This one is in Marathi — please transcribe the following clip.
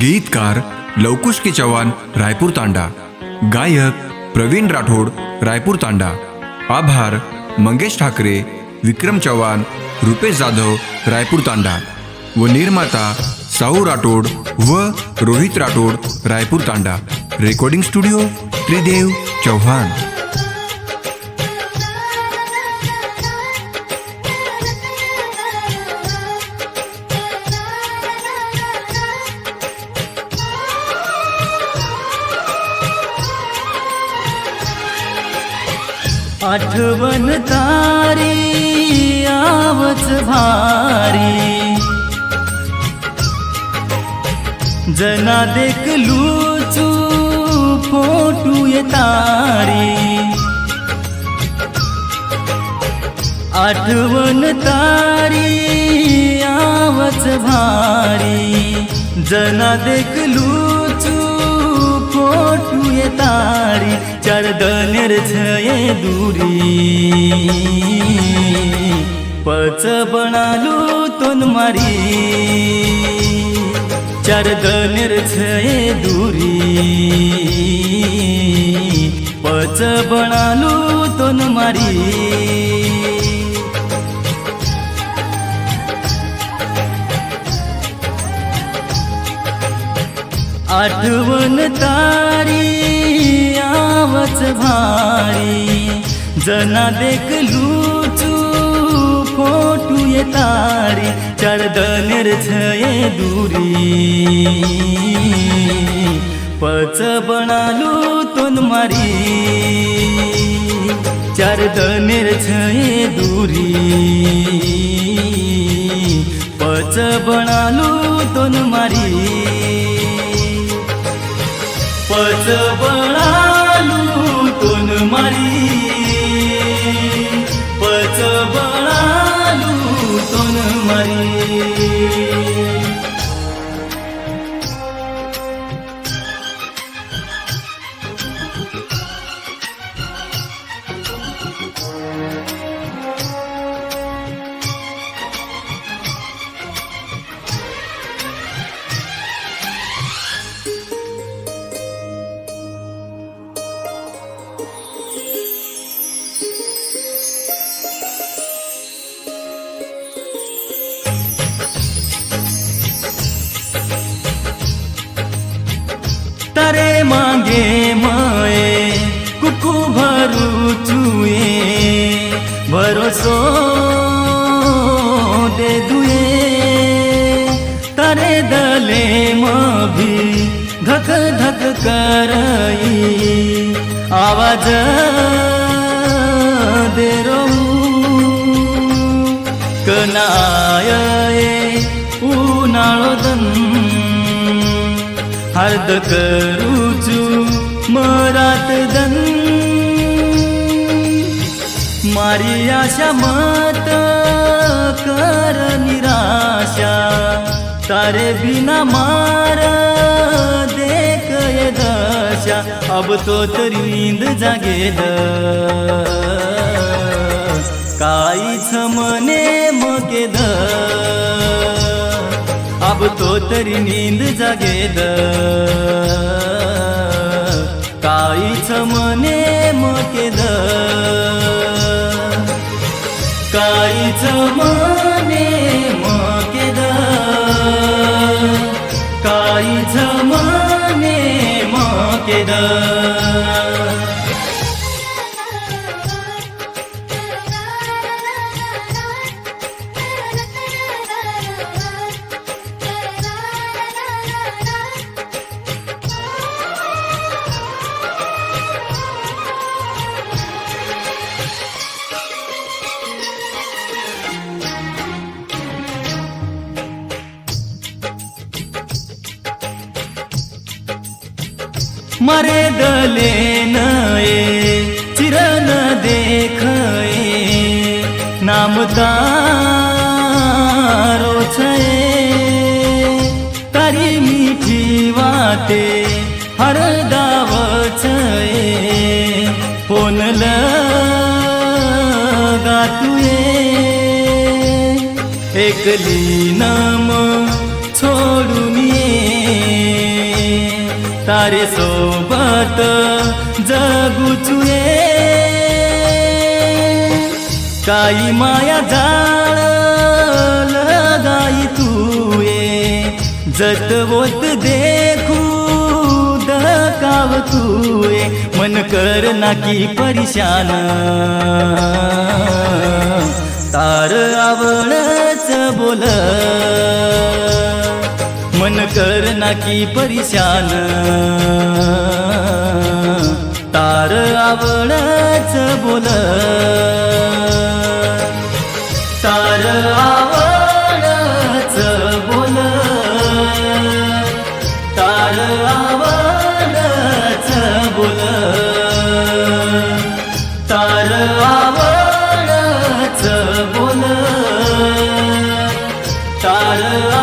गीतकार लवकुश के चव्हाण रायपूर तांडा. गायक प्रवीण राठोड रायपूर तांडा. आभार मंगेश ठाकरे विक्रम चव्हाण रुपेश जाधव रायपूर तांडा. व निर्माता साऊ राठोड व रोहित राठोड रायपूर तांडा. रेकॉर्डिंग स्टुडिओ त्रिदेव चव्हाण आठवण तारी आवच भारी. जना देखलू चू फोटू तारी. आठवण तारी आवच भारी. जना देखलू चू फोटू तारी चरदनेर छये दूरी. पच बनालू तोन मारी चरदनेर छये दूरी. पच बनालू तोन मारी. आठवण तारी आवच भारी. जना देखलू चू फोटू तारी. चरदनेर छये दूरी. पच बनालू तोन मारी. चरदनेर छये दूरी. पच बनालू तोन मारी. તારે માંગે મયે કુકુ ભરું ચુએ ભરોસો દે દુએ તારે દલે મભી ધક ધક કરઈ આવાજ દે રહું કનાય ઉનાળો દન हर्द करूचू मरात दन। मारी आशा मत कर निराशा तारे बिना मार देख ये दशा। अब तो तरी नींद जागेद काहीच मने मगे अब तो तरी नींद जागेद काहीच मने मकेद काहीच मने मरे दले नये चिरन देखए नाम तारो छे तारी मीठी वाते हर दाव छे फोन लगा तुए एकली नाम छोडू तारे सोबत जगुचुये काही माया जाळ लगाई तुये जतवत देखू दकाव तुये मन कर नाकी परिशान. तार आवळच बोल. मन करना की परिशान. तार आवड बोल. तार आवळच बोल. तार आवळच बोल. तार आवळच बोल. तार